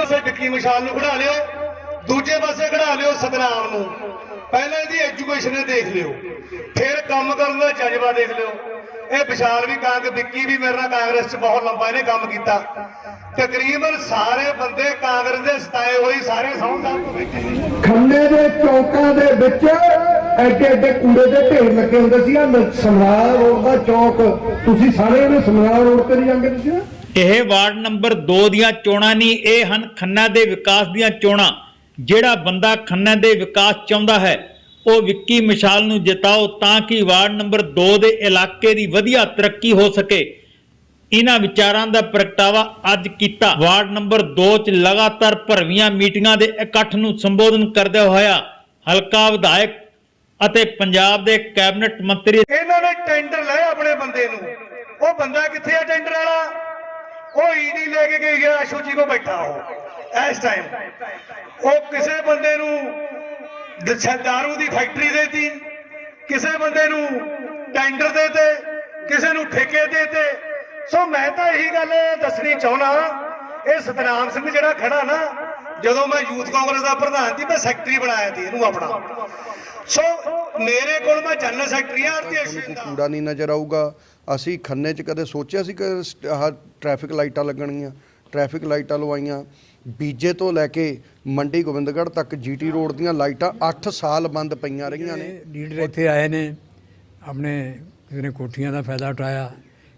ਪਾਸੇ ਟਿੱਕੀ ਮਿਸ਼ਾਲ ਨੂੰ ਖੜਾ ਲਿਓ, ਦੂਜੇ ਪਾਸੇ ਖੜਾ ਲਿਓ ਸਤਨਾਮ ਨੂੰ। ਪਹਿਲਾਂ ਇਹਦੀ ਐਜੂਕੇਸ਼ਨ ਦੇਖ ਲਿਓ। ਫਿਰ ਕੰਮ ਕਰਨ ਦਾ ਜਜ਼ਬਾ ਦੇਖ ਲਿਓ। ਇਹ ਵਿਸ਼ਾਲ ਵੀ ਕਾਂਗ ਵਿੱਕੀ ਵੀ ਮੇਰੇ ਨਾਲ ਕਾਂਗਰਸ 'ਚ ਬਹੁਤ ਲੰਬਾ ਇਹਨੇ ਕੰਮ ਕੀਤਾ। ਤਕਰੀਬਨ ਸਾਰੇ ਬੰਦੇ ਕਾਂਗਰਸ ਦੇ ਸਤਾਏ ਹੋਏ ਸਾਰੇ ਸੌਂ ਸਾਹਿਬ ਤੋਂ ਬੈਠੇ ਨੇ ਖੰਨੇ ਦੇ ਚੌਕਾਂ ਦੇ ਵਿੱਚ ਐਡੇ ਐਡੇ ਕੂੜੇ ਦੇ ਢੇਰ ਲੱਗੇ ਹੁੰਦੇ ਸੀ। ਆ ਸਮਰਾਲ ਰੋਡ ਦਾ ਚੌਕ ਤੁਸੀਂ ਸਾਰੇ ਇਹਨੂੰ ਸਮਰਾਲ ਰੋਡ ਤੇ ਨਹੀਂ ਜਾਂਦੇ ਤੁਸੀਂ? ਨਾ? ਇਹ ਵਾਰਡ ਨੰਬਰ 2 ਦੀਆਂ ਚੋਣਾਂ ਨਹੀਂ ਇਹ ਹਨ ਖੰਨਾ ਦੇ ਵਿਕਾਸ ਦੀਆਂ ਚੋਣਾਂ। ਜਿਹੜਾ ਬੰਦਾ ਖੰਨਾ ਦੇ ਵਿਕਾਸ ਚਾਹੁੰਦਾ ਹੈ ਉਹ ਵਿੱਕੀ ਮਿਸ਼ਾਲ ਨੂੰ ਜਿਤਾਓ ਤਾਂ ਕਿ ਵਾਰਡ ਨੰਬਰ 2 ਦੇ ਇਲਾਕੇ ਦੀ ਵਧੀਆ ਤਰੱਕੀ ਹੋ ਸਕੇ। ਇਹਨਾਂ ਵਿਚਾਰਾਂ ਦਾ ਪ੍ਰਗਟਾਵਾ ਅੱਜ ਕੀਤਾ। ਵਾਰਡ ਨੰਬਰ 2 'ਚ ਲਗਾਤਾਰ ਭਰਵੀਆਂ ਮੀਟਿੰਗਾਂ ਦੇ ਇਕੱਠ ਨੂੰ ਸੰਬੋਧਨ ਕਰਦੇ ਹੋਇਆ ਹਲਕਾ ਵਿਧਾਇਕ ਅਤੇ ਪੰਜਾਬ ਦੇ ਕੈਬਨਿਟ ਮੰਤਰੀ ਇਹਨਾਂ ਨੇ ਟੈਂਡਰ ਲਏ ਆਪਣੇ ਬੰਦੇ ਨੂੰ। ਉਹ ਬੰਦਾ ਕਿੱਥੇ ਆ ਟੈਂਡਰ ਵਾਲਾ? ਉਹ ਈਡੀ ਲੈ ਕੇ ਗਿਆ ਆਸ਼ੂ ਜੀ ਕੋ ਬੈਠਾ ਹੋ ਇਸ ਟਾਈਮ ਉਹ ਕਿਸੇ ਬੰਦੇ ਨੂੰ ਦਾਰੂ ਦੀ ਫੈਕਟਰੀ ਦੇਤੀ ਕਿਸੇ ਬੰਦੇ ਨੂੰ ਟੈਂਡਰ ਦੇਤੇ ਕਿਸੇ ਨੂੰ ਠੇਕੇ ਦੇਤੇ ਸੋ ਮੈਂ ਤਾਂ ਇਹੀ ਗੱਲ ਦੱਸਣੀ ਚਾਹੁੰਦਾ ਇਹ ਸਤਨਾਮ ਸਿੰਘ ਜਿਹੜਾ ਖੜਾ ਨਾ ਜਦੋਂ ਮੈਂ ਯੂਥ ਕਾਂਗਰਸ ਦਾ ਪ੍ਰਧਾਨ ਸੀ ਮੈਂ ਸੈਕਟਰੀ ਬਣਾਇਆ ਸੀ ਇਹਨੂੰ ਆਪਣਾ। ਸੋ ਮੇਰੇ ਕੋਲ ਮੈਂ ਜਨਰਲ ਸੈਕਟਰੀ ਆ ਆਰਤੀ ਕੂੜਾ ਨਹੀਂ ਨਜ਼ਰ ਆਊਗਾ। ਅਸੀਂ ਖੰਨੇ 'ਚ ਕਦੇ ਸੋਚਿਆ ਸੀ ਕਿ ਆਹ ਟ੍ਰੈਫਿਕ ਲਾਈਟਾਂ ਲੱਗਣਗੀਆਂ ਟ੍ਰੈਫਿਕ ਲਾਈਟਾਂ ਲਵਾਈਆਂ। ਬੀਜੇ ਤੋਂ ਲੈ ਕੇ ਮੰਡੀ ਗੋਬਿੰਦਗੜ੍ਹ ਤੱਕ ਜੀਟੀ ਰੋਡ ਦੀਆਂ ਲਾਈਟਾਂ 8 ਸਾਲ ਬੰਦ ਪਈਆਂ ਰਹੀਆਂ ਨੇ। ਲੀਡਰ ਇੱਥੇ ਆਏ ਨੇ, ਆਪਣੇ ਕਿਸੇ ਨੇ ਕੋਠੀਆਂ ਦਾ ਫਾਇਦਾ ਉਠਾਇਆ,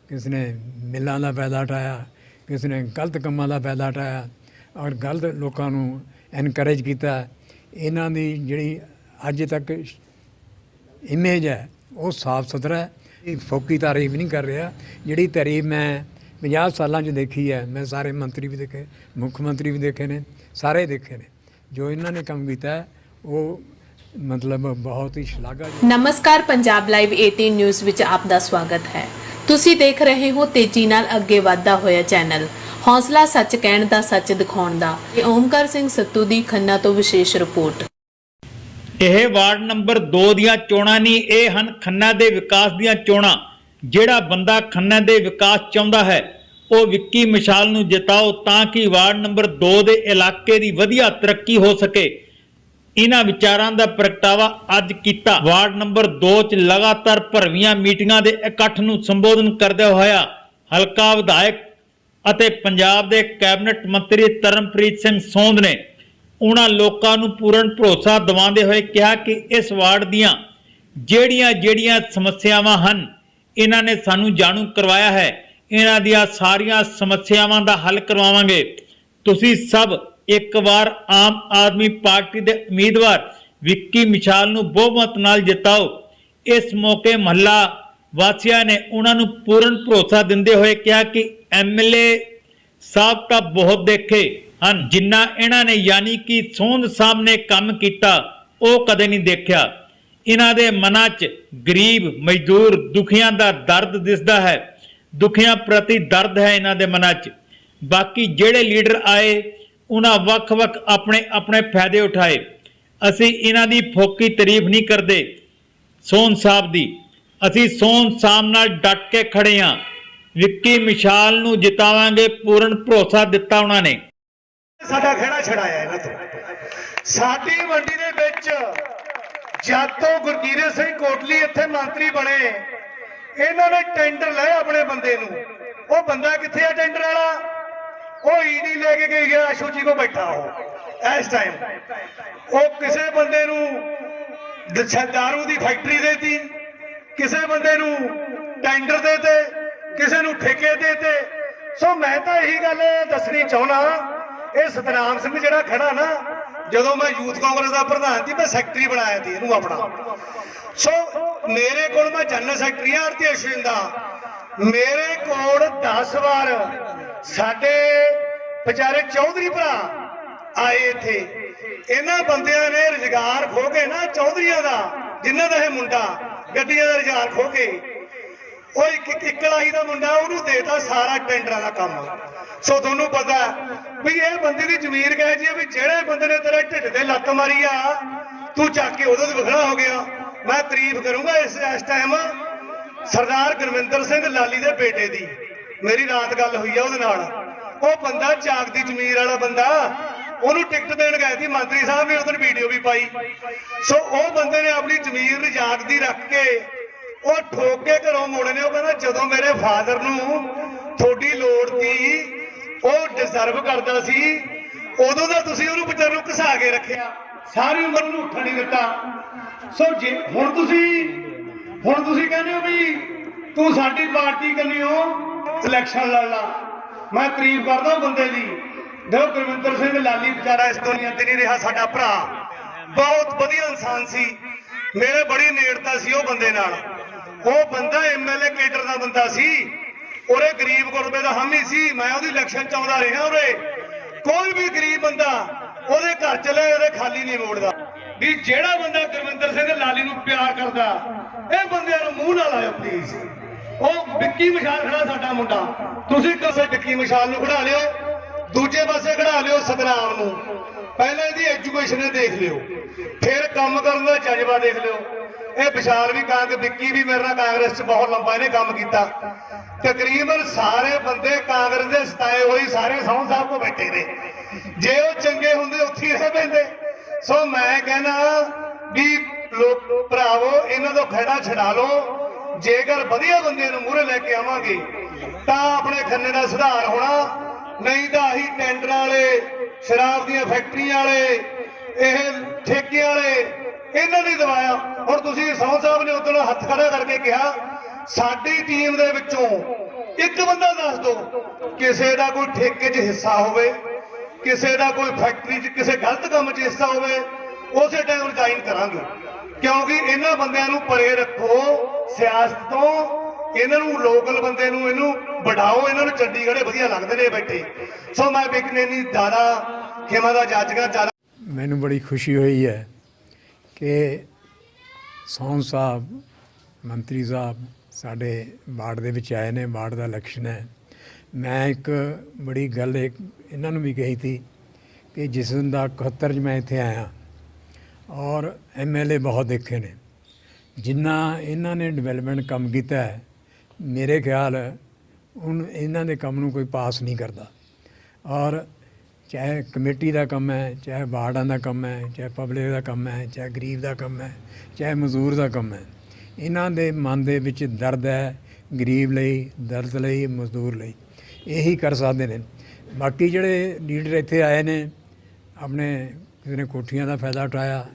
ਕਿਸੇ ਨੇ ਮਿੱਲਾਂ ਦਾ ਫਾਇਦਾ ਉਠਾਇਆ, ਕਿਸੇ ਨੇ ਗਲਤ ਕੰਮਾਂ ਦਾ ਫਾਇਦਾ ਉਠਾਇਆ ਔਰ ਗਲਤ ਲੋਕਾਂ ਨੂੰ ਐਨਕਰੇਜ ਕੀਤਾ, ਇਹਨਾਂ ਦੀ ਜਿਹੜੀ ਅੱਜ ਤੱਕ ਇਮੇਜ ਹੈ, ਉਹ ਸਾਫ਼ ਸੁਥਰਾ ਹੈ। ਫੋਕੀ ਤਾਰੀਫ ਨਹੀਂ ਕਰ ਰਿਹਾ। ਜਿਹੜੀ ਤਾਰੀਫ ਮੈਂ 50 ਸਾਲਾਂ 'ਚ ਦੇਖੀ ਹੈ। ਮੈਂ ਸਾਰੇ ਮੰਤਰੀ ਵੀ ਦੇਖੇ ਮੁੱਖ ਮੰਤਰੀ ਵੀ ਦੇਖੇ ਨੇ ਸਾਰੇ ਦੇਖੇ ਨੇ। ਜੋ ਇਹਨਾਂ ਨੇ ਕੰਮ ਕੀਤਾ ਉਹ ਮਤਲਬ ਬਹੁਤ ਹੀ ਸ਼ਲਾਘਾਯੋਗ ਨਮਸਕਾਰ ਪੰਜਾਬ ਲਾਈਵ 18 ਨਿਊਜ਼ ਵਿੱਚ ਆਪ ਦਾ ਸਵਾਗਤ ਹੈ। ਤੁਸੀਂ ਦੇਖ ਰਹੇ ਹੋ ਤੇਜ਼ੀ ਨਾਲ ਅੱਗੇ ਵਧਦਾ ਹੋਇਆ ਚੈਨਲ। ਹੌਸਲਾ ਸੱਚ ਕਹਿਣ ਦਾ ਸੱਚ ਦਿਖਾਉਣ ਦਾ। ਇਹ ਓਮਕਾਰ ਸਿੰਘ ਸੱਤੂ ਦੀ ਖੰਨਾ ਤੋਂ ਵਿਸ਼ੇਸ਼ ਰਿਪੋਰਟ। ਇਹ ਵਾਰਡ ਨੰਬਰ 2 ਦੀਆਂ ਚੋਣਾਂ ਨਹੀਂ ਇਹ ਹਨ ਖੰਨਾ ਦੇ ਵਿਕਾਸ ਦੀਆਂ ਚੋਣਾਂ। ਜਿਹੜਾ ਬੰਦਾ ਖੰਨਾ ਦੇ ਵਿਕਾਸ ਚਾਹੁੰਦਾ ਹੈ, ਉਹ ਵਿੱਕੀ ਮਿਸ਼ਾਲ ਨੂੰ ਜਿਤਾਓ ਤਾਂ ਕਿ ਵਾਰਡ ਨੰਬਰ 2 ਦੇ ਇਲਾਕੇ ਦੀ ਵਧੀਆ ਤਰੱਕੀ ਹੋ ਸਕੇ। ਇਹਨਾਂ ਵਿਚਾਰਾਂ ਦਾ ਪ੍ਰਗਟਾਵਾ ਅੱਜ ਕੀਤਾ। ਵਾਰਡ ਨੰਬਰ 2 'ਚ ਲਗਾਤਾਰ ਭਰਵੀਆਂ ਮੀਟਿੰਗਾਂ ਦੇ ਇਕੱਠ ਨੂੰ ਸੰਬੋਧਨ ਕਰਦੇ ਹੋਇਆ ਹਲਕਾ ਵਿਧਾਇਕ ਅਤੇ ਪੰਜਾਬ ਦੇ ਕੈਬਨਿਟ ਮੰਤਰੀ ਤਰਨਪ੍ਰੀਤ ਸਿੰਘ ਸੋਂਧ ਨੇ ਉਹਨਾਂ ਲੋਕਾਂ ਨੂੰ ਪੂਰਨ ਭਰੋਸਾ ਦਿਵਾਉਂਦੇ ਹੋਏ ਕਿਹਾ ਕਿ ਇਸ ਵਾਰਡ ਦੀਆਂ ਜਿਹੜੀਆਂ ਜਿਹੜੀਆਂ ਸਮੱਸਿਆਵਾਂ ਹਨ ਇਹਨਾਂ ਨੇ ਸਾਨੂੰ ਜਾਣੂ ਕਰਵਾਇਆ ਹੈ। ਇਹਨਾਂ ਦੀਆਂ ਸਾਰੀਆਂ ਸਮੱਸਿਆਵਾਂ ਦਾ ਹੱਲ ਕਰਵਾਵਾਂਗੇ। ਤੁਸੀਂ ਸਭ ਇੱਕ ਵਾਰ ਆਮ ਆਦਮੀ ਪਾਰਟੀ ਦੇ ਉਮੀਦਵਾਰ ਵਿੱਕੀ ਮਿਸ਼ਾਲ ਨੂੰ ਬਹੁਮਤ ਨਾਲ ਜਿਤਾਓ। ਇਸ ਮੌਕੇ ਮਹੱਲਾ ਵਾਸੀਆਂ ਨੇ ਉਹਨਾਂ ਨੂੰ ਪੂਰਨ ਭਰੋਸਾ ਦਿੰਦੇ ਹੋਏ ਕਿਹਾ ਕਿ ਐਮਐਲਏ ਸਾਹਿਬ ਤਾਂ ਬਹੁਤ ਦੇਖੇ ਹਨ। ਜਿੰਨਾ ਇਹਨਾਂ ਨੇ ਯਾਨੀ ਕਿ ਸੋਹਣ ਸਾਹਿਬ ਨੇ ਕੰਮ ਕੀਤਾ, ਉਹ ਕਦੇ ਨਹੀਂ ਦੇਖਿਆ। ਇਹਨਾਂ ਦੇ ਮਨਾਂ 'ਚ ਗਰੀਬ, ਮਜ਼ਦੂਰ, ਦੁਖੀਆਂ ਦਾ ਦਰਦ ਦਿਸਦਾ ਹੈ। ਦੁਖੀਆਂ ਪ੍ਰਤੀ ਦਰਦ ਹੈ ਇਹਨਾਂ ਦੇ ਮਨਾਂ 'ਚ। ਬਾਕੀ ਜਿਹੜੇ ਲੀਡਰ ਆਏ, ਉਹਨਾਂ ਵੱਖ-ਵੱਖ ਆਪਣੇ ਆਪਣੇ ਫਾਇਦੇ ਉਠਾਏ। ਅਸੀਂ ਇਹਨਾਂ ਦੀ ਫੋਕੀ ਤਾਰੀਫ ਨਹੀਂ ਕਰਦੇ। ਸੋਹਣ ਸਾਹਿਬ ਦੀ। ਅਸੀਂ ਸੋਨ ਸਾਹਿਬ ਨਾਲ ਡਟ ਕੇ ਖੜੇ ਹਾਂ। ਵਿੱਕੀ ਮਿਸ਼ਾਲ ਨੂੰ ਜਿਤਾਵਾਂਗੇ ਪੂਰਨ ਭਰੋਸਾ ਦਿੱਤਾ ਉਹਨਾਂ ਨੇ। ਸਾਡਾ ਖੇੜਾ ਛੜਾਇਆ ਇਹਨਾਂ ਤੋਂ। ਸਾਡੀ ਮੰਡੀ ਦੇ ਵਿੱਚ ਜਦ ਤੋਂ ਗੁਰਕੀਰਤ ਸਿੰਘ ਕੋਟਲੀ ਇੱਥੇ ਮੰਤਰੀ ਬਣੇ, ਇਹਨਾਂ ਨੇ ਟੈਂਡਰ ਲਏ ਆਪਣੇ ਬੰਦੇ ਨੂੰ। ਉਹ ਬੰਦਾ ਕਿੱਥੇ ਆ ਟੈਂਡਰ ਵਾਲਾ? ਉਹ ਈਡੀ ਲੈ ਕੇ ਗਈ ਗਿਆ ਆਸ਼ੂ ਜੀ ਕੋ ਬੈਠਾ ਉਹ, ਇਸ ਟਾਈਮ ਉਹ ਕਿਸੇ ਬੰਦੇ ਨੂੰ ਦਛਾ ਦਾਰੂ ਦੀ ਫੈਕਟਰੀ ਦੇਤੀ, ਕਿਸੇ ਬੰਦੇ ਨੂੰ ਟੈਂਡਰ ਦੇਤੇ, ਕਿਸੇ ਨੂੰ ਠੇਕੇ ਦੇਤੇ। ਸੋ ਮੈਂ ਤਾਂ ਇਹੀ ਗੱਲ ਦੱਸਣੀ ਚਾਹੁੰਦਾ, ਇਹ ਸਤਨਾਮ ਸਿੰਘ ਜਿਹੜਾ ਖੜਾ ਨਾ ਜਦੋਂ ਮੈਂ ਯੂਥ ਕਾਂਗਰਸ ਦਾ ਪ੍ਰਧਾਨ ਸੀ, ਮੈਂ ਸੈਕਟਰੀ ਬਣਾਇਆ ਸੀ ਇਹਨੂੰ ਆਪਣਾ। ਸੋ ਮੇਰੇ ਕੋਲ ਮੈਂ ਜਨਰਲ ਸੈਕਟਰੀ ਆ ਆਰਤੀ ਅਸ਼ਵਿਨ ਦਾ। ਮੇਰੇ ਕੋਲ 10 ਵਾਰ ਸਾਡੇ ਵਿਚਾਰੇ ਚੌਧਰੀ ਭਰਾ ਆਏ ਇੱਥੇ। ਇਹਨਾਂ ਬੰਦਿਆਂ ਨੇ ਰੁਜ਼ਗਾਰ ਖੋ ਕੇ ਨਾ, ਚੌਧਰੀਆਂ ਦਾ, ਜਿਨ੍ਹਾਂ ਦਾ ਇਹ ਮੁੰਡਾ, ਗੱਡੀਆਂ ਦਾ ਰੁਜ਼ਗਾਰ ਖੋ ਕੇ ਉਹ ਇੱਕ ਇੱਕ ਦਾ ਮੁੰਡਾ, ਉਹਨੂੰ ਦੇਤਾ ਸਾਰਾ ਟੈਂਡਰਾਂ ਦਾ ਕੰਮ। ਸੋ ਤੁਹਾਨੂੰ ਪਤਾ ਵੀ ਇਹ ਬੰਦੇ ਦੀ ਜ਼ਮੀਰ ਕਹੇ ਜੀ ਵੀ ਜਿਹੜੇ ਬੰਦੇ ਨੇ ਤੇਰੇ ਢਿੱਡ ਤੇ ਲੱਤ ਮਾਰੀ ਆ, ਤੂੰ ਚੱਕ ਕੇ ਉਹਦੇ ਤੇ ਵਿਖਣਾ ਹੋ ਗਿਆ। ਮੈਂ ਤਾਰੀਫ ਕਰੂੰਗਾ ਇਸ ਇਸ ਟਾਈਮ ਸਰਦਾਰ ਗੁਰਵਿੰਦਰ ਸਿੰਘ ਲਾਲੀ ਦੇ ਬੇਟੇ ਦੀ। ਮੇਰੀ ਰਾਤ ਗੱਲ ਹੋਈ ਆ ਉਹਦੇ ਨਾਲ। ਉਹ ਬੰਦਾ ਜਾਗਦੀ ਜ਼ਮੀਰ ਵਾਲਾ ਬੰਦਾ, ਉਹਨੂੰ ਟਿਕਟ ਦੇਣ ਗਏ ਸੀ, ਮੰਤਰੀ ਸਾਹਿਬ ਨੇ ਉਹਦੀ ਵੀਡੀਓ ਵੀ ਪਾਈ। ਸੋ ਉਹ ਬੰਦੇ ਨੇ ਆਪਣੀ ਜ਼ਮੀਰ ਜਾਗਦੀ ਰੱਖ ਕੇ ਉਹ ਠੋਕ ਕੇ ਘਰੋਂ ਮੋੜੇ ਨੇ, ਉਹ ਕਹਿੰਦਾ ਜਦੋਂ ਮੇਰੇ ਫਾਦਰ ਨੂੰ ਤੁਹਾਡੀ ਲੋੜ ਸੀ, ਉਹ ਡਿਜ਼ਰਵ ਕਰਦਾ ਸੀ, ਉਦੋਂ ਦਾ ਤੁਸੀਂ ਉਹਨੂੰ ਵਿਚਾਰ ਨੂੰ ਘਸਾ ਕੇ ਰੱਖਿਆ। ਸਾਰੀ ਉਮਰ ਨੂੰ ਉੱਠਣ ਨਹੀਂ ਦਿੱਤਾ। ਸੋ ਜੇ ਹੁਣ ਤੁਸੀਂ ਹੁਣ ਤੁਸੀਂ ਕਹਿੰਦੇ ਹੋ ਵੀ ਤੂੰ ਸਾਡੀ ਪਾਰਟੀ ਕੰਨਿਓ ਇਲੈਕਸ਼ਨ ਲੜ ਲਾ। ਮੈਂ ਤਾਰੀਫ ਕਰਦਾ ਉਹ ਬੰਦੇ ਦੀ। ਦੇਖੋ ਗੁਰਵਿੰਦਰ ਸਿੰਘ ਲਾਲੀ ਵਿਚਾਰਾ ਇਸ ਦੁਨੀਆ ਤੇ ਨਹੀਂ ਰਿਹਾ ਸਾਡਾ ਭਰਾ। ਬਹੁਤ ਵਧੀਆ ਇਨਸਾਨ ਸੀ। ਮੇਰੇ ਬੜੀ ਨੇੜਤਾ ਸੀ ਉਹ ਬੰਦੇ ਨਾਲ। ਉਹ ਬੰਦਾ ਐਮਐਲਏ ਕੇਡਰ ਦਾ ਬੰਦਾ ਸੀ। ਉਹਰੇ ਗਰੀਬ ਗੁਰਬੇ ਦਾ ਹਾਮੀ ਸੀ। ਮੈਂ ਉਹਦੀ ਇਲੈਕਸ਼ਨ ਚ ਆਉਂਦਾ ਰਿਹਾ ਉਹਰੇ ਕੋਈ ਵੀ ਗਰੀਬ ਬੰਦਾ ਉਹਦੇ ਘਰ ਚਲੇ, ਉਹਦੇ ਖਾਲੀ ਨਹੀਂ ਮੋੜਦਾ। ਵੀ ਜਿਹੜਾ ਬੰਦਾ ਗੁਰਵਿੰਦਰ ਸਿੰਘ ਲਾਲੀ ਨੂੰ ਪਿਆਰ ਕਰਦਾ, ਇਹ ਬੰਦਿਆਂ ਨੂੰ ਮੂੰਹ ਨਾਲ ਆਇਓ ਪਲੀਜ਼ ਉਹ ਵਿੱਕੀ ਮਸ਼ਾਲ ਖੜਾ ਸਾਡਾ ਮੁੰਡਾ। ਤੁਸੀਂ ਕਿਸੇ ਵਿੱਕੀ ਮਸ਼ਾਲ ਨੂੰ ਖੜਾ ਲਿਓ? ਦੂਜੇ ਪਾਸੇ ਖੜਾ ਲਿਓ ਸਤਨਾਮ ਨੂੰ। ਪਹਿਲਾਂ ਇਹਦੀ ਐਜੂਕੇਸ਼ਨ ਦੇਖ ਲਿਓ। ਫਿਰ ਕੰਮ ਕਰਨ ਦਾ ਜਜ਼ਬਾ ਦੇਖ ਲਿਓ। ਇਹ ਵਿਸ਼ਾਲ ਵੀ ਕਾਂਗ, ਵਿੱਕੀ ਵੀ ਮੇਰੇ ਨਾਲ ਕਾਂਗਰਸ 'ਚ ਬਹੁਤ ਲੰਬਾ ਇਹਨੇ ਕੰਮ ਕੀਤਾ। ਤਕਰੀਬਨ ਸਾਰੇ ਬੰਦੇ ਕਾਂਗਰਸ ਦੇ ਸਤਾਏ ਹੋਈ ਸਾਰੇ ਸੌਂ ਸਾਹਿਬ ਕੋ ਬੈਠੇ ਨੇ। ਜੇ ਉਹ ਚੰਗੇ ਹੁੰਦੇ, ਉੱਥੇ ਹੀ ਰਹਿ ਪੈਂਦੇ। ਸੋ ਮੈਂ ਕਹਿੰਦਾ ਵੀ ਲੋਕ, ਭਰਾਵੋ, ਇਹਨਾਂ ਤੋਂ ਖੜਾ ਛਡਾ ਲਓ। ਜੇਕਰ ਵਧੀਆ ਬੰਦੇ ਨੂੰ ਮੂਹਰੇ ਲੈ ਕੇ ਆਵਾਂਗੇ, ਤਾਂ ਆਪਣੇ ਖੰਨੇ ਦਾ ਸੁਧਾਰ ਹੋਣਾ। ਨਹੀਂ ਤਾਂ ਆਹੀ ਟੈਂਡਰਾਂ ਵਾਲੇ, ਸ਼ਰਾਬ ਦੀਆਂ ਫੈਕਟਰੀਆਂ ਵਾਲੇ, ਇਹ ਠੇਕੇ ਵਾਲੇ ਇਹਨਾਂ ਨੇ ਦਵਾਇਆ। ਹੁਣ ਤੁਸੀਂ ਸੌ ਸਾਹਿਬ ਨੇ ਉਦੋਂ ਹੱਥ ਖੜਾ ਕਰਕੇ ਕਿਹਾ, ਸਾਡੀ ਟੀਮ ਦੇ ਵਿੱਚੋਂ ਇੱਕ ਬੰਦਾ ਦੱਸ ਦਿਓ, ਕਿਸੇ ਦਾ ਕੋਈ ਠੇਕੇ 'ਚ ਹਿੱਸਾ ਹੋਵੇ, ਕਿਸੇ ਦਾ ਕੋਈ ਫੈਕਟਰੀ 'ਚ ਕਿਸੇ ਗਲਤ ਕੰਮ 'ਚ ਹਿੱਸਾ ਹੋਵੇ, ਉਸੇ ਟਾਈਮ ਰਿਜ਼ਾਈਨ ਕਰਾਂਗੇ। ਕਿਉਂਕਿ ਇਹਨਾਂ ਬੰਦਿਆਂ ਨੂੰ ਪਰੇ ਰੱਖੋ, ਸਿਆਸਤ ਤੋਂ, ਇਹਨਾਂ ਨੂੰ ਲੋਕਲ ਬੰਦੇ ਨੂੰ, ਇਹਨੂੰ ਵਧਾਓ ਇਹਨਾਂ ਨੂੰ ਚੰਡੀਗੜ੍ਹ ਵਧੀਆ ਲੱਗਦੇ ਨੇ ਬੈਠੇ। ਸੋ ਮੈਂ ਬਿਕਨੇ ਨਹੀਂ ਜ਼ਿਆਦਾ ਖੇਮਾ ਦਾ ਜਾਜਗਾ ਮੈਨੂੰ ਬੜੀ ਖੁਸ਼ੀ ਹੋਈ ਹੈ ਕਿ ਸੌਨ ਸਾਹਿਬ, ਮੰਤਰੀ ਸਾਹਿਬ ਸਾਡੇ ਵਾਰਡ ਦੇ ਵਿੱਚ ਆਏ ਨੇ, ਵਾਰਡ ਦਾ ਇਲੈਕਸ਼ਨ ਹੈ। ਮੈਂ ਇੱਕ ਬੜੀ ਗੱਲ ਇੱਕ ਇਹਨਾਂ ਨੂੰ ਵੀ ਕਹੀ ਸੀ ਕਿ ਜਿਸ ਦਿਨ ਦਾ 71 ਚ ਮੈਂ ਇੱਥੇ ਆਇਆ ਔਰ ਐਮਐਲਏ ਬਹੁਤ ਦੇਖੇ ਨੇ, ਜਿੰਨਾ ਇਹਨਾਂ ਨੇ ਡਿਵੈਲਪਮੈਂਟ ਕੰਮ ਕੀਤਾ ਹੈ, ਮੇਰੇ ਖਿਆਲ ਹੁਣ ਇਹਨਾਂ ਦੇ ਕੰਮ ਨੂੰ ਕੋਈ ਪਾਸ ਨਹੀਂ ਕਰਦਾ। ਔਰ ਚਾਹੇ ਕਮੇਟੀ ਦਾ ਕੰਮ ਹੈ, ਚਾਹੇ ਵਾਰਡਾਂ ਦਾ ਕੰਮ ਹੈ, ਚਾਹੇ ਪਬਲਿਕ ਦਾ ਕੰਮ ਹੈ, ਚਾਹੇ ਗਰੀਬ ਦਾ ਕੰਮ ਹੈ, ਚਾਹੇ ਮਜ਼ਦੂਰ ਦਾ ਕੰਮ ਹੈ। ਇਹਨਾਂ ਦੇ ਮਨ ਦੇ ਵਿੱਚ ਦਰਦ ਹੈ ਗਰੀਬ ਲਈ, ਦਰਦ ਲਈ, ਮਜ਼ਦੂਰ ਲਈ। ਇਹੀ ਕਰ ਸਕਦੇ ਨੇ। ਬਾਕੀ ਜਿਹੜੇ ਲੀਡਰ ਇੱਥੇ ਆਏ ਨੇ, ਆਪਣੇ ਕਿਸੇ ਨੇ ਕੋਠੀਆਂ ਦਾ ਫਾਇਦਾ ਉਠਾਇਆ,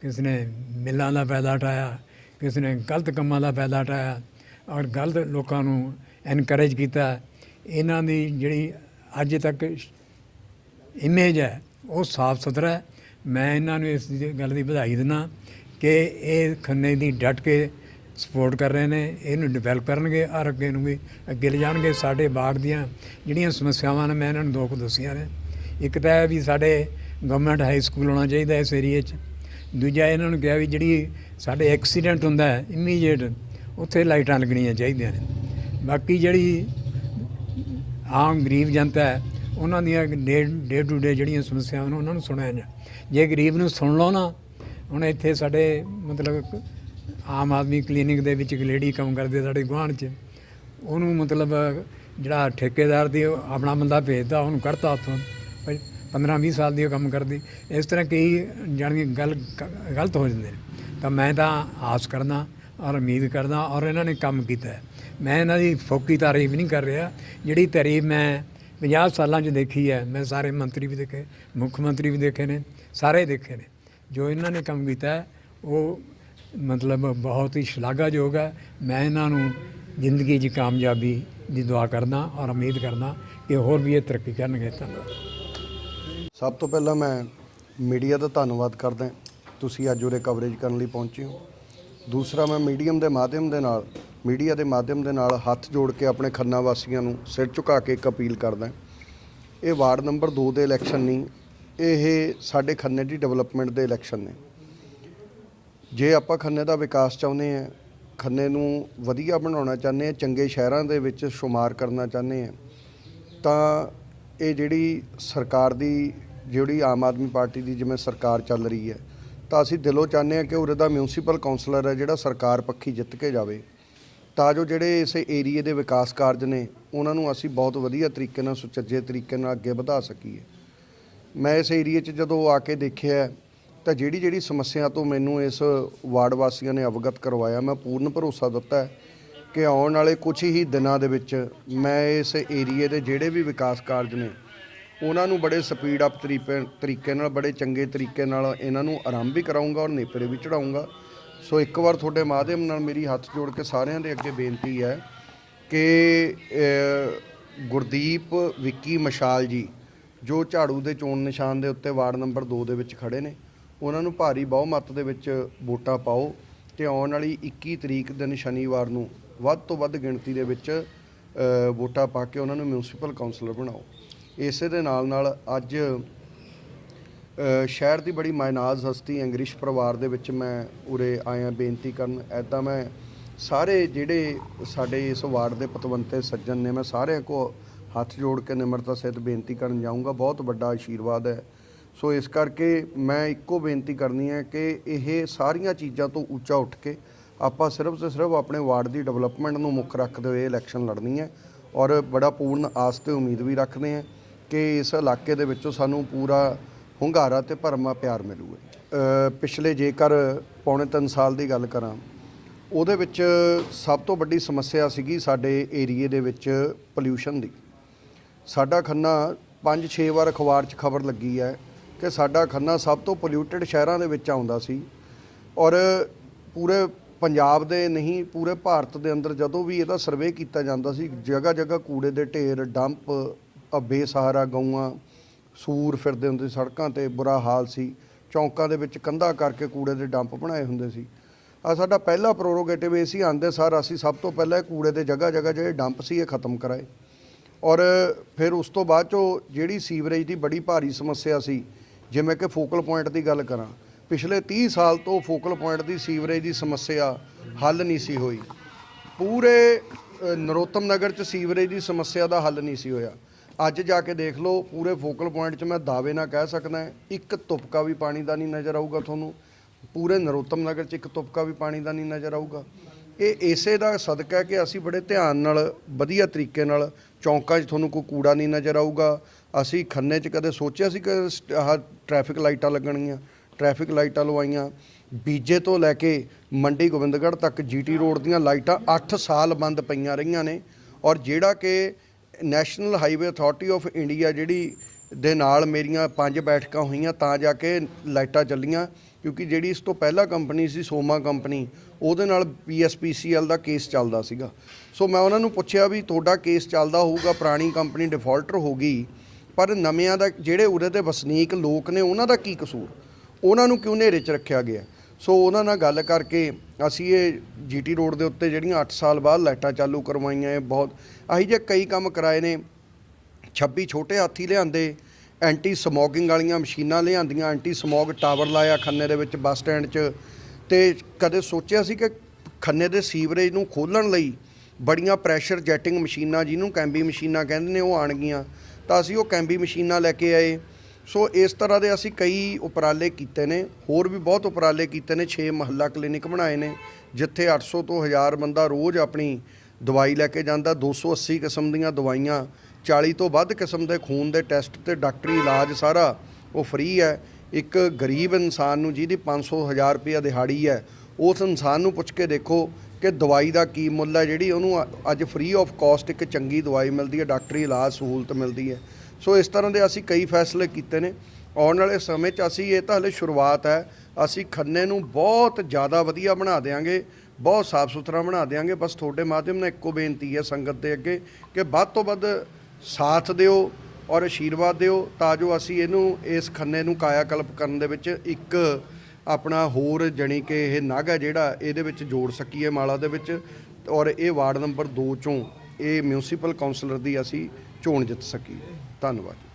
ਕਿਸੇ ਨੇ ਮਿੱਲਾਂ ਦਾ ਫਾਇਦਾ ਉਠਾਇਆ, ਕਿਸੇ ਨੇ ਗਲਤ ਕੰਮਾਂ ਦਾ ਫਾਇਦਾ ਉਠਾਇਆ, ਔਰ ਗਲਤ ਲੋਕਾਂ ਨੂੰ ਐਨਕਰੇਜ ਕੀਤਾ, ਇਹਨਾਂ ਦੀ ਜਿਹੜੀ ਅੱਜ ਤੱਕ ਇਮੇਜ ਹੈ, ਉਹ ਸਾਫ਼ ਸੁਥਰਾ ਹੈ। ਮੈਂ ਇਹਨਾਂ ਨੂੰ ਇਸ ਦੀ ਗੱਲ ਦੀ ਵਧਾਈ ਦਿੰਦਾ ਕਿ ਇਹ ਖੰਨੇ ਦੀ ਡਟ ਕੇ ਸਪੋਰਟ ਕਰ ਰਹੇ ਨੇ, ਇਹਨੂੰ ਡਿਵੈਲਪ ਕਰਨਗੇ ਔਰ ਅੱਗੇ ਨੂੰ ਵੀ ਅੱਗੇ ਲਿਜਾਣਗੇ ਸਾਡੇ ਬਾਗ ਦੀਆਂ ਜਿਹੜੀਆਂ ਸਮੱਸਿਆਵਾਂ ਨੇ, ਮੈਂ ਇਹਨਾਂ ਨੂੰ ਦੋ ਕੁ ਦੱਸੀਆਂ ਨੇ। ਇੱਕ ਤਾਂ ਹੈ ਵੀ ਸਾਡੇ ਗਵਰਨਮੈਂਟ ਹਾਈ ਸਕੂਲ ਹੋਣਾ ਚਾਹੀਦਾ ਇਸ ਏਰੀਏ 'ਚ। ਦੂਜਾ ਇਹਨਾਂ ਨੂੰ ਕਿਹਾ ਵੀ ਜਿਹੜੀ ਸਾਡੇ ਐਕਸੀਡੈਂਟ ਹੁੰਦਾ ਹੈ ਇਮੀਡੀਏਟ ਉੱਥੇ ਲਾਈਟਾਂ ਲੱਗਣੀਆਂ ਚਾਹੀਦੀਆਂ ਨੇ। ਬਾਕੀ ਜਿਹੜੀ ਆਮ ਗਰੀਬ ਜਨਤਾ ਹੈ ਉਹਨਾਂ ਦੀਆਂ ਡੇ ਡੇ ਟੂ ਡੇ ਜਿਹੜੀਆਂ ਸਮੱਸਿਆਵਾਂ ਨੇ ਉਹਨਾਂ ਨੂੰ ਸੁਣਿਆ ਜਾ ਜੇ ਗਰੀਬ ਨੂੰ ਸੁਣ ਲਓ ਨਾ, ਹੁਣ ਇੱਥੇ ਸਾਡੇ ਮਤਲਬ ਆਮ ਆਦਮੀ ਕਲੀਨਿਕ ਦੇ ਵਿੱਚ ਇੱਕ ਲੇਡੀ ਕੰਮ ਕਰਦੇ ਸਾਡੇ ਗੁਆਂਢ 'ਚ। ਉਹਨੂੰ ਮਤਲਬ ਜਿਹੜਾ ਠੇਕੇਦਾਰ ਦੀ ਉਹ ਆਪਣਾ ਬੰਦਾ ਭੇਜਦਾ, ਉਹਨੂੰ ਕਰਤਾ ਉੱਥੋਂ 15 20 ਸਾਲ ਦੀ ਉਹ ਕੰਮ ਕਰਦੀ। ਇਸ ਤਰ੍ਹਾਂ ਕਈ ਜਾਣੀ ਗੱਲ ਗਲਤ ਹੋ ਜਾਂਦੇ ਨੇ। ਤਾਂ ਮੈਂ ਤਾਂ ਆਸ ਕਰਦਾ ਔਰ ਉਮੀਦ ਕਰਦਾ ਔਰ ਇਹਨਾਂ ਨੇ ਕੰਮ ਕੀਤਾ ਹੈ। ਮੈਂ ਇਹਨਾਂ ਦੀ ਫੋਕੀ ਤਾਰੀਫ ਨਹੀਂ ਕਰ ਰਿਹਾ। ਜਿਹੜੀ ਤਾਰੀਫ ਮੈਂ 50 ਸਾਲਾਂ 'ਚ ਦੇਖੀ ਹੈ। ਮੈਂ ਸਾਰੇ ਮੰਤਰੀ ਵੀ ਦੇਖੇ, ਮੁੱਖ ਮੰਤਰੀ ਵੀ ਦੇਖੇ ਨੇ, ਸਾਰੇ ਦੇਖੇ ਨੇ। ਜੋ ਇਹਨਾਂ ਨੇ ਕੰਮ ਕੀਤਾ ਉਹ ਮਤਲਬ ਬਹੁਤ ਹੀ ਸ਼ਲਾਘਾਯੋਗ ਹੈ। ਮੈਂ ਇਹਨਾਂ ਨੂੰ ਜ਼ਿੰਦਗੀ 'ਚ ਕਾਮਯਾਬੀ ਦੀ ਦੁਆ ਕਰਦਾ ਔਰ ਉਮੀਦ ਕਰਦਾ ਕਿ ਹੋਰ ਵੀ ਇਹ ਤਰੱਕੀ ਕਰਨਗੇ ਧੰਨਵਾਦ ਸਭ ਤੋਂ ਪਹਿਲਾਂ ਮੈਂ ਮੀਡੀਆ ਦਾ ਧੰਨਵਾਦ ਕਰਦਾ ਤੁਸੀਂ ਅੱਜ ਉਰੇ ਕਵਰੇਜ ਕਰਨ ਲਈ ਪਹੁੰਚੇ ਹੋ। ਦੂਸਰਾ, ਮੈਂ ਮੀਡੀਅਮ ਦੇ ਮਾਧਿਅਮ ਦੇ ਨਾਲ ਮੀਡੀਆ ਦੇ ਮਾਧਿਅਮ ਦੇ ਨਾਲ ਹੱਥ ਜੋੜ ਕੇ ਆਪਣੇ ਖੰਨਾ ਵਾਸੀਆਂ ਨੂੰ ਸਿਰ ਝੁਕਾ ਕੇ ਇੱਕ ਅਪੀਲ ਕਰਦਾ ਇਹ ਵਾਰਡ ਨੰਬਰ 2 ਦੇ ਇਲੈਕਸ਼ਨ ਨਹੀਂ, ਇਹ ਸਾਡੇ ਖੰਨੇ ਦੀ ਡਿਵੈਲਪਮੈਂਟ ਦੇ ਇਲੈਕਸ਼ਨ ਨੇ। ਜੇ ਆਪਾਂ ਖੰਨੇ ਦਾ ਵਿਕਾਸ ਚਾਹੁੰਦੇ ਹਾਂ, ਖੰਨੇ ਨੂੰ ਵਧੀਆ ਬਣਾਉਣਾ ਚਾਹੁੰਦੇ ਹਾਂ, ਚੰਗੇ ਸ਼ਹਿਰਾਂ ਦੇ ਵਿੱਚ ਸ਼ੁਮਾਰ ਕਰਨਾ ਚਾਹੁੰਦੇ ਹਾਂ, ਤਾਂ ਇਹ ਜਿਹੜੀ ਸਰਕਾਰ ਦੀ, ਜਿਹੜੀ ਆਮ ਆਦਮੀ ਪਾਰਟੀ ਦੀ ਜਿਵੇਂ ਸਰਕਾਰ ਚੱਲ ਰਹੀ ਹੈ, ਤਾਂ ਅਸੀਂ ਦਿਲੋਂ ਚਾਹੁੰਦੇ ਹਾਂ ਕਿ ਉਰੇ ਦਾ ਮਿਊਨਿਸਪਲ ਕਾਉਂਸਲਰ ਹੈ ਜਿਹੜਾ ਸਰਕਾਰ ਪੱਖੀ ਜਿੱਤ ਕੇ ਜਾਵੇ। ਤਾਂ ਜੋ ਜਿਹੜੇ ਇਸ ਏਰੀਏ ਦੇ ਵਿਕਾਸ ਕਾਰਜ ਨੇ, ਉਹਨਾਂ ਨੂੰ ਅਸੀਂ ਬਹੁਤ ਵਧੀਆ ਤਰੀਕੇ ਨਾਲ, ਸੁਚੱਜੇ ਤਰੀਕੇ ਨਾਲ ਅੱਗੇ ਵਧਾ ਸਕੀਏ। ਮੈਂ ਇਸ ਏਰੀਏ 'ਚ ਜਦੋਂ ਆ ਕੇ ਦੇਖਿਆ, ਤਾਂ ਜਿਹੜੀ ਜਿਹੜੀ ਸਮੱਸਿਆ ਤੋਂ ਮੈਨੂੰ ਇਸ ਵਾਰਡ ਵਾਸੀਆਂ ਨੇ ਅਵਗਤ ਕਰਵਾਇਆ, ਮੈਂ ਪੂਰਨ ਭਰੋਸਾ ਦਿੱਤਾ ਕਿ ਆਉਣ ਵਾਲੇ ਕੁਝ ਹੀ ਦਿਨਾਂ ਦੇ ਵਿੱਚ ਮੈਂ ਇਸ ਏਰੀਏ ਦੇ ਜਿਹੜੇ ਵੀ ਵਿਕਾਸ ਕਾਰਜ ਨੇ, ਉਹਨਾਂ ਨੂੰ ਬੜੇ ਸਪੀਡ ਅਪ ਤਰੀਕੇ ਤਰੀਕੇ ਨਾਲ, ਬੜੇ ਚੰਗੇ ਤਰੀਕੇ ਨਾਲ ਇਹਨਾਂ ਨੂੰ ਆਰੰਭ ਵੀ ਕਰਾਉਂਗਾ ਔਰ ਨੇਪਰੇ ਵੀ ਚੜਾਉਂਗਾ ਸੋ ਇੱਕ ਵਾਰ ਤੁਹਾਡੇ ਮਾਧਿਅਮ ਨਾਲ ਮੇਰੀ ਹੱਥ ਜੋੜ ਕੇ ਸਾਰਿਆਂ ਦੇ ਅੱਗੇ ਬੇਨਤੀ ਹੈ ਕਿ ਗੁਰਦੀਪ ਵਿੱਕੀ ਮਸ਼ਾਲ ਜੀ, ਜੋ ਝਾੜੂ ਦੇ ਚੋਣ ਨਿਸ਼ਾਨ ਦੇ ਉੱਤੇ ਵਾਰਡ ਨੰਬਰ 2 ਦੇ ਵਿੱਚ ਖੜੇ ਨੇ, ਉਹਨਾਂ ਨੂੰ ਭਾਰੀ ਬਹੁਮਤ ਦੇ ਵਿੱਚ ਵੋਟਾਂ ਪਾਓ ਤੇ ਆਉਣ ਵਾਲੀ 21 ਤਰੀਕ ਦਿਨ ਸ਼ਨੀਵਾਰ ਨੂੰ ਵੱਧ ਤੋਂ ਵੱਧ ਗਿਣਤੀ ਦੇ ਵਿੱਚ ਵੋਟਾਂ ਪਾ ਕੇ ਉਹਨਾਂ ਨੂੰ ਮਿਊਨਿਸਪਲ ਕਾਉਂਸਲਰ ਬਣਾਓ। ਇਸੇ ਦੇ ਨਾਲ ਨਾਲ ਅੱਜ ਸ਼ਹਿਰ ਦੀ ਬੜੀ ਮਾਇਨਾਜ਼ ਹਸਤੀ ਅੰਗਰਿਸ਼ ਪਰਿਵਾਰ ਦੇ ਵਿੱਚ ਮੈਂ ਉਰੇ ਆਇਆ ਬੇਨਤੀ ਕਰਨ ਐਦਾਂ ਮੈਂ ਸਾਰੇ ਜਿਹੜੇ ਸਾਡੇ ਇਸ ਵਾਰਡ ਦੇ ਪਤਵੰਤੇ ਸੱਜਣ ਨੇ, ਮੈਂ ਸਾਰਿਆਂ ਕੋ ਹੱਥ ਜੋੜ ਕੇ ਨਿਮਰਤਾ ਸਹਿਤ ਬੇਨਤੀ ਕਰਨ ਜਾਊਂਗਾ, ਬਹੁਤ ਵੱਡਾ ਆਸ਼ੀਰਵਾਦ ਹੈ। ਸੋ ਇਸ ਕਰਕੇ ਮੈਂ ਇੱਕੋ ਬੇਨਤੀ ਕਰਨੀ ਹੈ ਕਿ ਇਹ ਸਾਰੀਆਂ ਚੀਜ਼ਾਂ ਤੋਂ ਉੱਚਾ ਉੱਠ ਕੇ ਆਪਾਂ ਸਿਰਫ ਤੇ ਸਿਰਫ ਆਪਣੇ ਵਾਰਡ ਦੀ ਡਿਵੈਲਪਮੈਂਟ ਨੂੰ ਮੁੱਖ ਰੱਖਦੇ ਹੋਏ ਇਲੈਕਸ਼ਨ ਲੜਨੀ ਹੈ ਔਰ ਬੜਾ ਪੂਰਨ ਆਸ ਤੇ ਉਮੀਦ ਵੀ ਰੱਖਦੇ ਹਾਂ ਕਿ ਇਸ ਇਲਾਕੇ ਦੇ ਵਿੱਚੋਂ ਸਾਨੂੰ ਪੂਰਾ ਹੁੰਗਾਰਾ ਤੇ ਭਰਮਾ ਪਿਆਰ ਮਿਲੂਗਾ ਪਿਛਲੇ ਜੇਕਰ ਪੌਣੇ 3 ਸਾਲ ਦੀ ਗੱਲ ਕਰਾਂ, ਉਹਦੇ ਵਿੱਚ ਸਭ ਤੋਂ ਵੱਡੀ ਸਮੱਸਿਆ ਸੀਗੀ ਸਾਡੇ ਏਰੀਏ ਦੇ ਵਿੱਚ ਪੋਲਿਊਸ਼ਨ ਦੀ। ਸਾਡਾ ਖੰਨਾ 5-6 ਵਾਰ ਅਖਬਾਰ 'ਚ ਖਬਰ ਲੱਗੀ ਹੈ ਕਿ ਸਾਡਾ ਖੰਨਾ ਸਭ ਤੋਂ ਪੋਲਿਊਟਡ ਸ਼ਹਿਰਾਂ ਦੇ ਵਿੱਚ ਆਉਂਦਾ ਸੀ ਔਰ ਪੂਰੇ ਪੰਜਾਬ ਦੇ ਨਹੀਂ, ਪੂਰੇ ਭਾਰਤ ਦੇ ਅੰਦਰ ਜਦੋਂ ਵੀ ਇਹਦਾ ਸਰਵੇ ਕੀਤਾ ਜਾਂਦਾ ਸੀ ਜਗ੍ਹਾ ਜਗ੍ਹਾ ਕੂੜੇ ਦੇ ਢੇਰ ਡੰਪ ਅ ਬੇਸਹਾਰਾ ਗਊਆਂ ਸੂਰ ਫਿਰਦੇ ਹੁੰਦੇ ਸੀ ਸੜਕਾਂ ਤੇ, ਬੁਰਾ ਹਾਲ ਸੀ। ਚੌਂਕਾਂ ਦੇ ਵਿੱਚ ਕੰਧਾ ਕਰਕੇ ਕੂੜੇ ਦੇ ਡੰਪ ਬਣਾਏ ਹੁੰਦੇ ਸੀ। ਆ ਸਾਡਾ ਪਹਿਲਾ ਪ੍ਰੋਰੋਗੇਟਿਵ ਇਹ ਸੀ, ਆਂਦੇ ਸਾਰ ਅਸੀਂ ਸਭ ਤੋਂ ਪਹਿਲਾਂ ਇਹ ਕੂੜੇ ਦੇ ਜਗ੍ਹਾ ਜਗ੍ਹਾ ਜਿਹੜੇ ਡੰਪ ਸੀ ਇਹ ਖਤਮ ਕਰਾਏ। ਔਰ ਫਿਰ ਉਸ ਤੋਂ ਬਾਅਦ ਚੋਂ ਜਿਹੜੀ ਸੀਵਰੇਜ ਦੀ ਬੜੀ ਭਾਰੀ ਸਮੱਸਿਆ ਸੀ, ਜਿਵੇਂ ਕਿ ਫੋਕਲ ਪੁਆਇੰਟ ਦੀ ਗੱਲ ਕਰਾਂ, ਪਿਛਲੇ 30 ਸਾਲ ਤੋਂ ਫੋਕਲ ਪੁਆਇੰਟ ਦੀ ਸੀਵਰੇਜ ਦੀ ਸਮੱਸਿਆ ਹੱਲ ਨਹੀਂ ਸੀ ਹੋਈ। ਪੂਰੇ ਨਰੋਤਮ ਨਗਰ ਚ ਸੀਵਰੇਜ ਦੀ ਸਮੱਸਿਆ ਦਾ ਹੱਲ ਨਹੀਂ ਸੀ ਹੋਇਆ। ਅੱਜ ਜਾ ਕੇ ਦੇਖ ਲਓ, ਪੂਰੇ ਫੋਕਲ ਪੁਆਇੰਟ 'ਚ ਮੈਂ ਦਾਅਵੇ ਨਾਲ ਕਹਿ ਸਕਦਾ, ਇੱਕ ਤੁਪਕਾ ਵੀ ਪਾਣੀ ਦਾ ਨਹੀਂ ਨਜ਼ਰ ਆਊਗਾ ਤੁਹਾਨੂੰ। ਪੂਰੇ ਨਰੋਤਮ ਨਗਰ 'ਚ ਇੱਕ ਤੁਪਕਾ ਵੀ ਪਾਣੀ ਦਾ ਨਹੀਂ ਨਜ਼ਰ ਆਊਗਾ। ਇਹ ਇਸੇ ਦਾ ਸਦਕਾ ਹੈ ਕਿ ਅਸੀਂ ਬੜੇ ਧਿਆਨ ਨਾਲ, ਵਧੀਆ ਤਰੀਕੇ ਨਾਲ ਚੌਂਕਾਂ 'ਚ ਤੁਹਾਨੂੰ ਕੋਈ ਕੂੜਾ ਨਹੀਂ ਨਜ਼ਰ ਆਊਗਾ। ਅਸੀਂ ਖੰਨੇ 'ਚ ਕਦੇ ਸੋਚਿਆ ਸੀ ਕਿ ਸਟ- ਆਹ ਟ੍ਰੈਫਿਕ ਲਾਈਟਾਂ ਲੱਗਣਗੀਆਂ ਟ੍ਰੈਫਿਕ ਲਾਈਟਾਂ ਲਵਾਈਆਂ। ਬੀਜੇ ਤੋਂ ਲੈ ਕੇ ਮੰਡੀ ਗੋਬਿੰਦਗੜ੍ਹ ਤੱਕ ਜੀਟੀ ਰੋਡ ਦੀਆਂ ਲਾਈਟਾਂ 8 ਸਾਲ ਬੰਦ ਪਈਆਂ ਰਹੀਆਂ ਨੇ। ਔਰ ਜਿਹੜਾ ਕਿ national highway authority of India ਜਿਹੜੀ ਦੇ ਨਾਲ ਮੇਰੀਆਂ ਪੰਜ ਬੈਠਕਾਂ ਹੋਈਆਂ ਤਾਂ ਜਾ ਕੇ ਲਾਈਟਾਂ ਚੱਲੀਆਂ, ਕਿਉਂਕਿ ਜਿਹੜੀ ਇਸ ਤੋਂ ਪਹਿਲਾਂ ਕੰਪਨੀ ਸੀ, ਸੋਮਾ ਕੰਪਨੀ, ਉਹਦੇ ਨਾਲ ਪੀਐਸਪੀਸੀਐਲ ਦਾ ਕੇਸ ਚੱਲਦਾ ਸੀਗਾ। ਸੋ ਮੈਂ ਉਹਨਾਂ ਨੂੰ ਪੁੱਛਿਆ ਵੀ ਤੁਹਾਡਾ ਕੇਸ ਚੱਲਦਾ ਹੋਊਗਾ, ਪੁਰਾਣੀ ਕੰਪਨੀ ਡਿਫਾਲਟਰ ਹੋ ਗਈ, ਪਰ ਨਵਿਆਂ ਦਾ ਜਿਹੜੇ ਉਹਦੇ ਦੇ ਵਸਨੀਕ ਲੋਕ ਨੇ, ਉਹਨਾਂ ਦਾ ਕੀ ਕਸੂਰ? ਉਹਨਾਂ ਨੂੰ ਕਿਉਂ ਨੇਰੇ 'ਚ ਰੱਖਿਆ ਗਿਆ? ਸੋ ਉਹਨਾਂ ਨਾਲ ਗੱਲ ਕਰਕੇ ਅਸੀਂ ਇਹ ਜੀਟੀ ਰੋਡ ਦੇ ਉੱਤੇ ਜਿਹੜੀਆਂ 8 ਸਾਲ ਬਾਅਦ ਲਾਈਟਾਂ ਚਾਲੂ ਕਰਵਾਈਆਂ, ਇਹ ਬਹੁਤ ਅਸੀਂ ਜੇ ਕਈ ਕੰਮ ਕਰਾਏ ਨੇ। 26 ਛੋਟੇ ਹਾਥੀ ਲਿਆਂਦੇ ਐਂਟੀ ਸਮੋਗਿੰਗ ਵਾਲੀਆਂ ਮਸ਼ੀਨਾਂ ਲਿਆਂਦੀਆਂ ਐਂਟੀ ਸਮੋਗ ਟਾਵਰ ਲਾਇਆ ਖੰਨੇ ਦੇ ਵਿੱਚ ਬੱਸ ਸਟੈਂਡ 'ਚ ਤੇ ਕਦੇ ਸੋਚਿਆ ਸੀ ਕਿ ਖੰਨੇ ਦੇ ਸੀਵਰੇਜ ਨੂੰ ਖੋਲਣ ਲਈ ਬੜੀਆਂ ਪ੍ਰੈਸ਼ਰ ਜੈਟਿੰਗ ਮਸ਼ੀਨਾਂ, ਜਿਹਨੂੰ ਕੈਂਬੀ ਮਸ਼ੀਨਾਂ ਕਹਿੰਦੇ ਨੇ, ਉਹ ਆਣਗੀਆਂ ਤਾਂ ਅਸੀਂ ਉਹ ਕੈਂਬੀ ਮਸ਼ੀਨਾਂ ਲੈ ਕੇ ਆਏ। ਸੋ ਇਸ ਤਰ੍ਹਾਂ ਦੇ ਅਸੀਂ ਕਈ ਉਪਰਾਲੇ ਕੀਤੇ ਨੇ, ਹੋਰ ਵੀ ਬਹੁਤ ਉਪਰਾਲੇ ਕੀਤੇ ਨੇ 6 ਮਹੱਲਾ ਕਲੀਨਿਕ ਬਣਾਏ ਨੇ, ਜਿੱਥੇ 800 ਤੋਂ 1000 ਬੰਦਾ ਰੋਜ਼ ਆਪਣੀ ਦਵਾਈ ਲੈ ਕੇ ਜਾਂਦਾ 280 ਕਿਸਮ ਦੀਆਂ ਦਵਾਈਆਂ 40 ਤੋਂ ਵੱਧ ਕਿਸਮ ਦੇ ਖੂਨ ਦੇ ਟੈਸਟ ਤੇ ਡਾਕਟਰੀ ਇਲਾਜ ਸਾਰਾ ਉਹ ਫ੍ਰੀ ਹੈ। ਇੱਕ ਗਰੀਬ ਇਨਸਾਨ ਨੂੰ ਜਿਹਦੀ 500 ਹਜ਼ਾਰ ਰੁਪਇਆ ਦਿਹਾੜੀ ਹੈ, ਉਸ ਇਨਸਾਨ ਨੂੰ ਪੁੱਛ ਕੇ ਦੇਖੋ ਕਿ ਦਵਾਈ ਦਾ ਕੀ ਮੁੱਲ ਹੈ, ਜਿਹੜੀ ਉਹਨੂੰ ਅ- ਅੱਜ ਫ੍ਰੀ ਆਫ ਕਾਸਟ ਇੱਕ ਚੰਗੀ ਦਵਾਈ ਮਿਲਦੀ ਹੈ, ਡਾਕਟਰੀ ਇਲਾਜ ਸਹੂਲਤ ਮਿਲਦੀ ਹੈ। ਸੋ ਇਸ ਤਰ੍ਹਾਂ ਦੇ ਅਸੀਂ ਕਈ ਫੈਸਲੇ ਕੀਤੇ ਨੇ। ਆਉਣ ਵਾਲੇ ਸਮੇਂ 'ਚ ਅਸੀਂ ਇਹ ਤਾਂ ਹਲੇ ਸ਼ੁਰੂਆਤ ਹੈ। ਅਸੀਂ ਖੰਨੇ ਨੂੰ ਬਹੁਤ ਜ਼ਿਆਦਾ ਵਧੀਆ ਬਣਾ ਦੇਵਾਂਗੇ ਬਹੁਤ ਸਾਫ਼ ਸੁਥਰਾ ਬਣਾ ਦੇਵਾਂਗੇ ਬਸ ਤੁਹਾਡੇ ਮਾਧਿਅਮ ਨਾਲ ਇੱਕੋ ਬੇਨਤੀ ਹੈ ਸੰਗਤ ਦੇ ਅੱਗੇ ਕਿ ਵੱਧ ਤੋਂ ਵੱਧ ਸਾਥ ਦਿਓ ਔਰ ਆਸ਼ੀਰਵਾਦ ਦਿਓ ਤਾਂ ਜੋ ਅਸੀਂ ਇਹਨੂੰ, ਇਸ ਖੰਨੇ ਨੂੰ ਕਾਇਆ ਕਲਪ ਕਰਨ ਦੇ ਵਿੱਚ ਇੱਕ ਆਪਣਾ ਹੋਰ ਜਣੀ ਕਿ ਇਹ ਨਾਗ ਹੈ ਜਿਹੜਾ ਇਹਦੇ ਵਿੱਚ ਜੋੜ ਸਕੀਏ ਮਾਲਾ ਦੇ ਵਿੱਚ ਔਰ ਇਹ ਵਾਰਡ ਨੰਬਰ 2 ਚੋਂ ਇਹ ਮਿਊਨਿਸਪਲ ਕਾਉਂਸਲਰ ਦੀ ਅਸੀਂ ਚੋਣ ਜਿੱਤ ਸਕੀਏ। ਧੰਨਵਾਦ